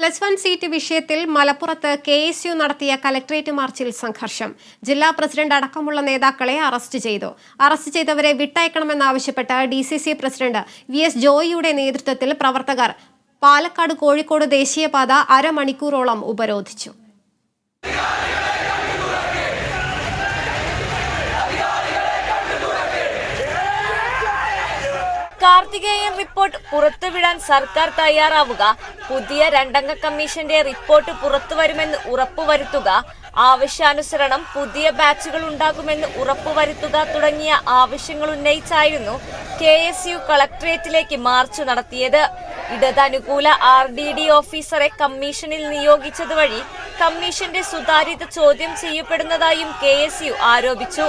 Plus one seat വിഷയത്തിൽ മലപ്പുറത്ത് K S U നടത്തിയ കലക്ട്രേറ്റ് മാർച്ചിൽ സംഘർഷം. ജില്ലാ പ്രസിഡന്റ് അടക്കമുള്ള നേതാക്കളെ അറസ്റ്റ് ചെയ്തു. അറസ്റ്റ് ചെയ്തവരെ വിട്ടയക്കണമെന്നാവശ്യപ്പെട്ട് D C C president V S ജോയിയുടെ നേതൃത്വത്തിൽ പ്രവർത്തകർ പാലക്കാട് കോഴിക്കോട് ദേശീയപാത അരമണിക്കൂറോളം ഉപരോധിച്ചു. കാർത്തികേയൻ റിപ്പോർട്ട് പുറത്തുവിടാൻ സർക്കാർ തയ്യാറാവുക. പുതിയ രണ്ടംഗ കമ്മീഷന്റെ റിപ്പോർട്ട് പുറത്തുവരുമെന്ന് ഉറപ്പുവരുത്തുക. ആവശ്യാനുസരണം പുതിയ ബാച്ചുകൾ ഉണ്ടാകുമെന്ന് ഉറപ്പുവരുത്തുക തുടങ്ങിയ ആവശ്യങ്ങൾ ഉന്നയിച്ചായിരുന്നു കെ എസ് യു കളക്ട്രേറ്റിലേക്ക് മാർച്ച് നടത്തിയത്. ഇടതനുകൂല ആർ ഡി ഡി ഓഫീസറെ കമ്മീഷനിൽ നിയോഗിച്ചത് വഴി കമ്മീഷന്റെ സുതാര്യത ചോദ്യം ചെയ്യപ്പെടുന്നതായും കെ എസ് യു ആരോപിച്ചു.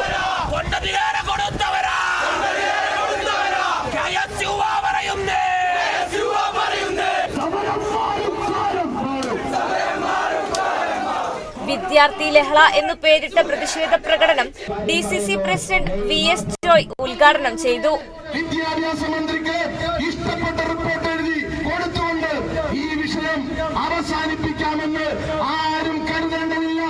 വിദ്യാർത്ഥി ലഹള എന്നു പേരിട്ട പ്രതിഷേധ പ്രകടനം D C C president V S Joy ഉദ്ഘാടനം ചെയ്തു. വിദ്യാഭ്യാസ മന്ത്രിക്ക് ഇഷ്ടപ്പെട്ട റിപ്പോർട്ട് എഴുതി കൊടുത്തുകൊണ്ട് ഈ വിഷയം അവസാനിപ്പിക്കാമെന്ന് ആരും കരുതേണ്ടതില്ല.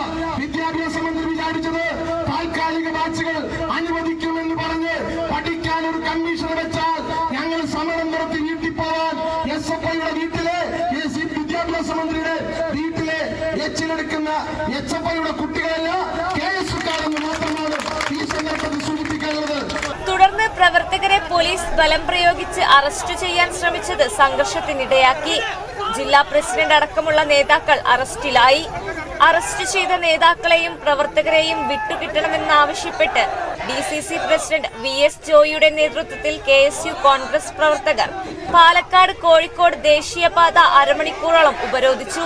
വിദ്യാഭ്യാസ മന്ത്രി വിചാരിച്ചത് താൽക്കാലിക ബാച്ചുകൾ അനുവദിക്കുമെന്ന് പറഞ്ഞ് പഠിക്കാൻ ഒരു കമ്മീഷൻ വെച്ചാൽ ഞങ്ങൾ സമരം നടത്തി വീട്ടിൽ പോവാൻ എസ് എഫ് ഐയുടെ വീട്ടിലെ വിദ്യാഭ്യാസ മന്ത്രിയുടെ എച്ചിലെടുക്കുന്ന എച്ച് കുട്ടികളല്ല കെ എസ് മാത്രമാണ് ഈ സന്ദർഭത്തിൽ സൂചിപ്പിക്കാനുള്ളത്. തുടർന്ന് പ്രവർത്തകരെ പോലീസ് ബലം പ്രയോഗിച്ച് അറസ്റ്റ് ചെയ്യാൻ ശ്രമിച്ചത് സംഘർഷത്തിനിടയാക്കി. ജില്ലാ പ്രസിഡന്റ് അടക്കമുള്ള നേതാക്കൾ അറസ്റ്റിലായി. അറസ്റ്റ് ചെയ്ത നേതാക്കളെയും പ്രവർത്തകരെയും വിട്ടുകിട്ടണമെന്നാവശ്യപ്പെട്ട് D C C president V S ജോയിയുടെ നേതൃത്വത്തിൽ കെ എസ് യു കോൺഗ്രസ് പ്രവർത്തകർ പാലക്കാട് കോഴിക്കോട് ദേശീയപാത അരമണിക്കൂറോളം ഉപരോധിച്ചു.